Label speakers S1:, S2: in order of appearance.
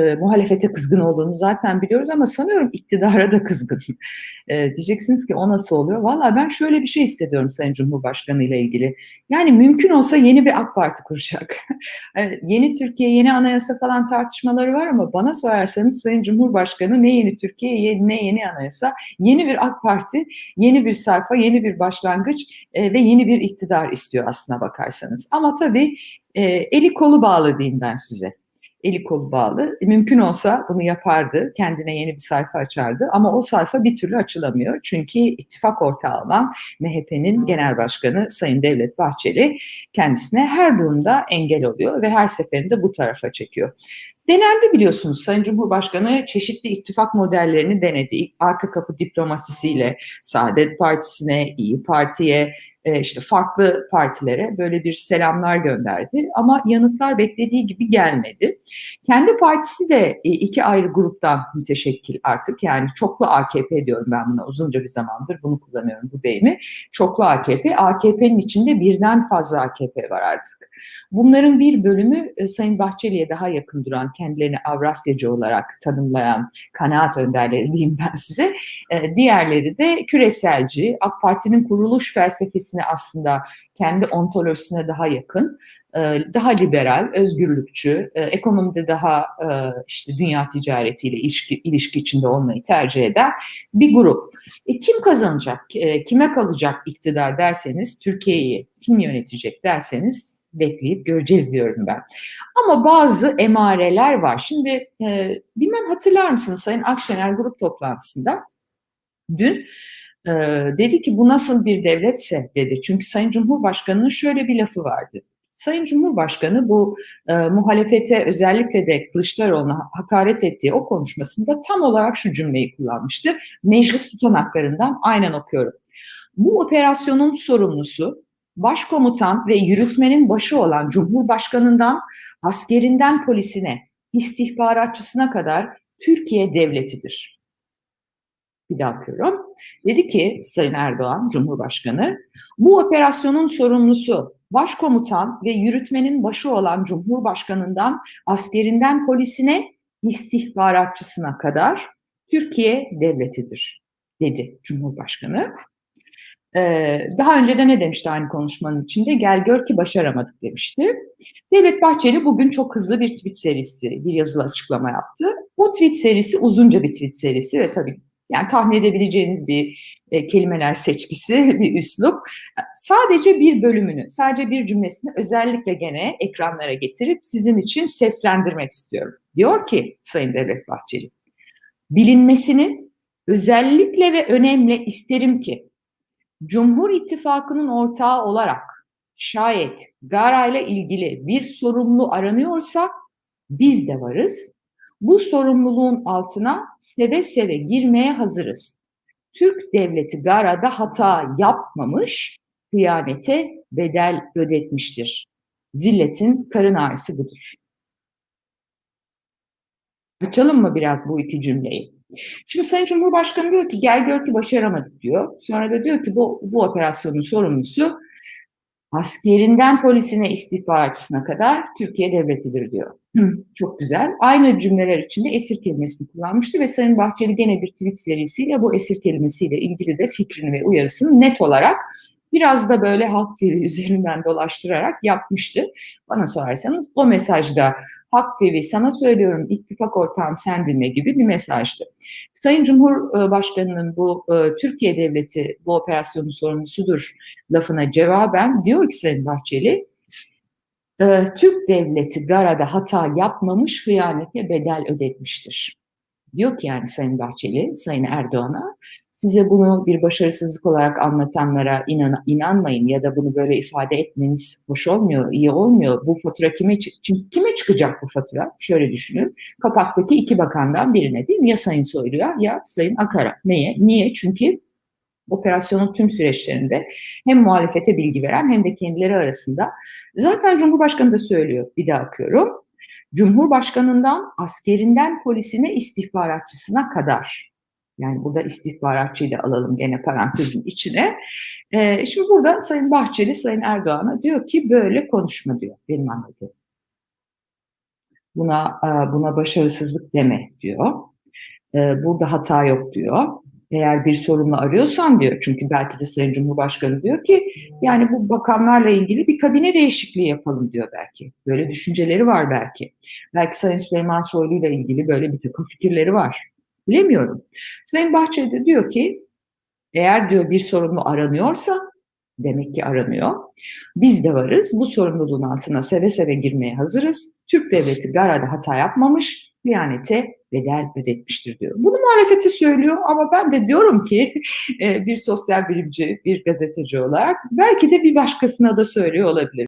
S1: e, muhalefete kızgın olduğunu zaten biliyoruz ama sanıyorum iktidara da kızgın. E, diyeceksiniz ki o nasıl oluyor? Valla ben şöyle bir şey hissediyorum Sayın Cumhurbaşkanı ile ilgili. Yani mümkün olsa yeni bir AK Parti kuracak. e, yeni Türkiye, yeni anayasa falan tartışmaları var ama bana sorarsanız Sayın Cumhurbaşkanı ne yeni Türkiye, ne yeni anayasa, yeni bir AK Parti, yeni bir sayfa, yeni bir başlangıç e, ve yeni bir iktidar istiyor aslına bakarsanız. Ama tabii e, eli kolu bağlı diyeyim ben size eli kolu bağlı. Mümkün olsa bunu yapardı, kendine yeni bir sayfa açardı ama o sayfa bir türlü açılamıyor. Çünkü ittifak ortağı olan MHP'nin genel başkanı Sayın Devlet Bahçeli kendisine her durumda engel oluyor ve her seferinde bu tarafa çekiyor. Denendi biliyorsunuz Sayın Cumhurbaşkanı çeşitli ittifak modellerini denedi. Arka kapı diplomasisiyle Saadet Partisi'ne, İyi Parti'ye, e, işte farklı partilere böyle bir selamlar gönderdi. Ama yanıtlar beklediği gibi gelmedi. Kendi partisi de e, iki ayrı gruptan müteşekkil artık. Yani çoklu AKP diyorum ben buna uzunca bir zamandır bunu kullanıyorum bu deyimi. Çoklu AKP, AKP'nin içinde birden fazla AKP var artık. Bunların bir bölümü e, Sayın Bahçeli'ye daha yakın duran, kendilerini Avrasyacı olarak tanımlayan kanaat önderleri diyeyim ben size. Diğerleri de küreselci, AK Parti'nin kuruluş felsefesi kendisine aslında kendi ontolojisine daha yakın, e, daha liberal, özgürlükçü, e, ekonomide daha e, işte dünya ticaretiyle ilişki, ilişki içinde olmayı tercih eden bir grup. E, kim kazanacak, kime kalacak iktidar derseniz, Türkiye'yi kim yönetecek derseniz bekleyip göreceğiz diyorum ben. Ama bazı emareler var. Şimdi e, bilmem hatırlar mısınız Sayın Akşener grup toplantısında dün e, dedi ki bu nasıl bir devletse dedi. Çünkü Sayın Cumhurbaşkanı'nın şöyle bir lafı vardı. Sayın Cumhurbaşkanı bu e, muhalefete özellikle de Kılıçdaroğlu'na hakaret ettiği o konuşmasında tam olarak şu cümleyi kullanmıştı. Meclis tutanaklarından aynen okuyorum. Bu operasyonun sorumlusu başkomutan ve yürütmenin başı olan Cumhurbaşkanı'ndan askerinden polisine, istihbaratçısına kadar Türkiye devletidir bir daha okuyorum. Dedi ki Sayın Erdoğan, Cumhurbaşkanı, bu operasyonun sorumlusu başkomutan ve yürütmenin başı olan Cumhurbaşkanından askerinden polisine, istihbaratçısına kadar Türkiye devletidir, dedi Cumhurbaşkanı. Ee, daha önce de ne demişti aynı konuşmanın içinde? Gel gör ki başaramadık demişti. Devlet Bahçeli bugün çok hızlı bir tweet serisi, bir yazılı açıklama yaptı. O tweet serisi uzunca bir tweet serisi ve tabii yani tahmin edebileceğiniz bir e, kelimeler seçkisi, bir üslup. Sadece bir bölümünü, sadece bir cümlesini özellikle gene ekranlara getirip sizin için seslendirmek istiyorum. Diyor ki Sayın Devlet Bahçeli, bilinmesini özellikle ve önemli isterim ki Cumhur İttifakı'nın ortağı olarak şayet Gara ile ilgili bir sorumlu aranıyorsa biz de varız bu sorumluluğun altına seve seve girmeye hazırız. Türk devleti Gara'da hata yapmamış, kıyamete bedel ödetmiştir. Zilletin karın ağrısı budur. Açalım mı biraz bu iki cümleyi? Şimdi Sayın Cumhurbaşkanı diyor ki gel gör ki başaramadık diyor. Sonra da diyor ki bu, bu operasyonun sorumlusu askerinden polisine istihbaratçısına kadar Türkiye devletidir diyor. Çok güzel. Aynı cümleler içinde esir kelimesini kullanmıştı ve Sayın Bahçeli gene bir tweet serisiyle bu esir kelimesiyle ilgili de fikrini ve uyarısını net olarak biraz da böyle Halk TV üzerinden dolaştırarak yapmıştı. Bana sorarsanız o mesajda Halk TV sana söylüyorum ittifak ortağım sendinme gibi bir mesajdı. Sayın Cumhurbaşkanı'nın bu e, Türkiye Devleti bu operasyonun sorumlusudur lafına cevaben diyor ki Sayın Bahçeli e, Türk Devleti Gara'da hata yapmamış hıyanete bedel ödetmiştir. Diyor ki yani Sayın Bahçeli, Sayın Erdoğan'a size bunu bir başarısızlık olarak anlatanlara inan, inanmayın ya da bunu böyle ifade etmeniz hoş olmuyor, iyi olmuyor. Bu fatura kime, çünkü kime çıkacak bu fatura? Şöyle düşünün. Kapaktaki iki bakandan birine değil mi? Ya Sayın Soylu'ya ya Sayın Akar'a. Neye? Niye? Çünkü operasyonun tüm süreçlerinde hem muhalefete bilgi veren hem de kendileri arasında zaten Cumhurbaşkanı da söylüyor bir daha akıyorum. Cumhurbaşkanından askerinden polisine istihbaratçısına kadar yani burada istihbaratçıyı da alalım gene parantezin içine. Ee, şimdi burada Sayın Bahçeli, Sayın Erdoğan'a diyor ki böyle konuşma diyor benim anladığım. Buna e, buna başarısızlık deme diyor. E, burada hata yok diyor. Eğer bir sorunla arıyorsan diyor çünkü belki de Sayın Cumhurbaşkanı diyor ki yani bu bakanlarla ilgili bir kabine değişikliği yapalım diyor belki. Böyle düşünceleri var belki. Belki Sayın Süleyman Soylu ile ilgili böyle bir takım fikirleri var. Bilemiyorum. Sayın Bahçeli de diyor ki eğer diyor bir sorumlu aranıyorsa demek ki aranıyor. Biz de varız. Bu sorumluluğun altına seve seve girmeye hazırız. Türk devleti Gara'da hata yapmamış, Diyanete bedel ödetmiştir diyor. Bunu muhalefeti söylüyor ama ben de diyorum ki bir sosyal bilimci, bir gazeteci olarak belki de bir başkasına da söylüyor olabilir.